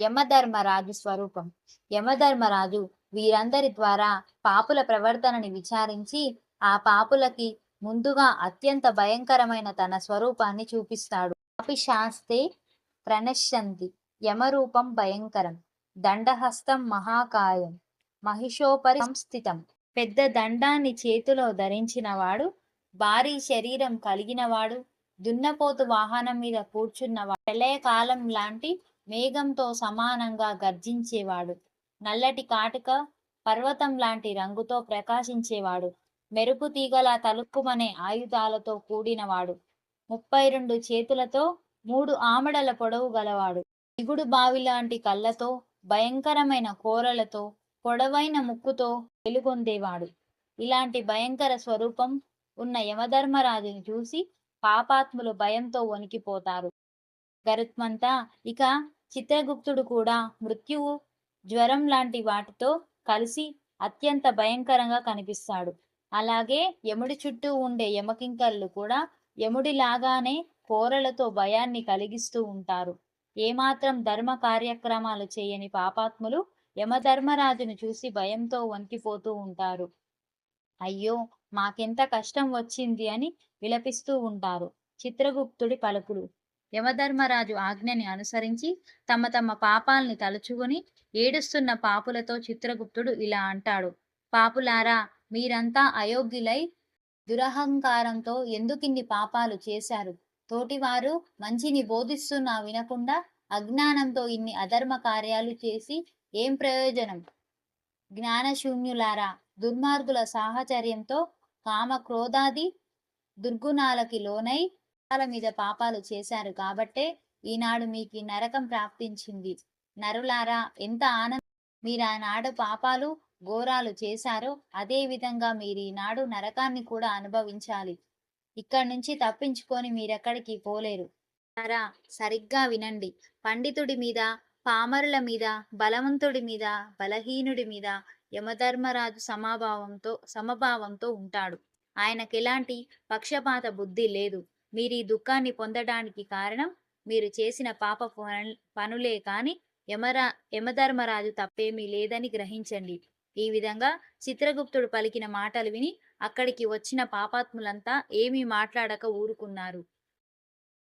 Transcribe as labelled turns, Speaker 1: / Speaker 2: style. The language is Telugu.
Speaker 1: యమధర్మరాజు స్వరూపం. యమధర్మరాజు వీరందరి ద్వారా పాపుల ప్రవర్తనని విచారించి ఆ పాపులకి ముందుగా అత్యంత భయంకరమైన తన స్వరూపాన్ని చూపిస్తాడు. అపి శాస్తే ప్రణశ్యంతి యమరూపం భయంకరం దండహస్తం మహాకాయం మహిషోపరి సంస్థితం. పెద్ద దండాన్ని చేతిలో ధరించినవాడు భారీ శరీరం కలిగినవాడు దున్నపోతు వాహనం మీద కూర్చున్నవాడు. ప్రళయకాలం లాంటి మేఘంతో సమానంగా గర్జించేవాడు. నల్లటి కాటుక పర్వతం లాంటి రంగుతో ప్రకాశించేవాడు. మెరుపు తీగల తలుక్కుమనే ఆయుధాలతో కూడినవాడు. ముప్పై రెండు చేతులతో మూడు ఆమడల పొడవు గలవాడు. దిగుడు బావి లాంటి కళ్ళతో భయంకరమైన కోరలతో పొడవైన ముక్కుతో వెలుగొందేవాడు. ఇలాంటి భయంకర స్వరూపం ఉన్న యమధర్మరాజుని చూసి పాపాత్ములు భయంతో వణికిపోతారు. గరుత్మంతా ఇక చిత్రగుప్తుడు కూడా మృత్యువు జ్వరం లాంటి వాటితో కలిసి అత్యంత భయంకరంగా కనిపిస్తాడు. అలాగే యముడి చుట్టూ ఉండే యమకింకర్లు కూడా యముడిలాగానే కోరలతో భయాన్ని కలిగిస్తూ ఉంటారు. ఏమాత్రం ధర్మ కార్యక్రమాలు చేయని పాపాత్ములు యమధర్మరాజును చూసి భయంతో వణికిపోతూ ఉంటారు. అయ్యో మాకెంత కష్టం వచ్చింది అని విలపిస్తూ ఉంటారు చిత్రగుప్తుడి పలుకులు. యమధర్మరాజు ఆజ్ఞని అనుసరించి తమ తమ పాపాల్ని తలుచుకుని ఏడుస్తున్న పాపులతో చిత్రగుప్తుడు ఇలా అంటాడు. పాపులారా మీరంతా అయోగ్యులై దురహంకారంతో ఎందుకిన్ని పాపాలు చేశారు? తోటివారు మంచిని బోధిస్తున్నా వినకుండా అజ్ఞానంతో ఇన్ని అధర్మ కార్యాలు చేసి ఏం ప్రయోజనం? జ్ఞానశూన్యులారా దుర్మార్గుల సాహచర్యంతో కామ క్రోధాది దుర్గుణాలకి లోనై పాపాల మీద పాపాలు చేశారు కాబట్టే ఈనాడు మీకు ఈ నరకం ప్రాప్తించింది. నరులారా ఎంత ఆనందం! మీరు ఆనాడు పాపాలు ఘోరాలు చేశారో అదే విధంగా మీరు ఈనాడు నరకాన్ని కూడా అనుభవించాలి. ఇక్కడి నుంచి తప్పించుకొని మీరెక్కడికి పోలేరు. రా సరిగ్గా వినండి. పండితుడి మీద పామరుల మీద బలవంతుడి మీద బలహీనుడి మీద యమధర్మరాజు సమభావంతో సమభావంతో ఉంటాడు. ఆయనకి ఎలాంటి పక్షపాత బుద్ధి లేదు. మీరు ఈ దుఃఖాన్ని పొందడానికి కారణం మీరు చేసిన పాప పనులే కాని యమరా యమధర్మరాజు తప్పేమీ లేదని గ్రహించండి. ఈ విధంగా చిత్రగుప్తుడు పలికిన మాటలు విని అక్కడికి వచ్చిన పాపాత్ములంతా ఏమీ మాట్లాడక ఊరుకున్నారు.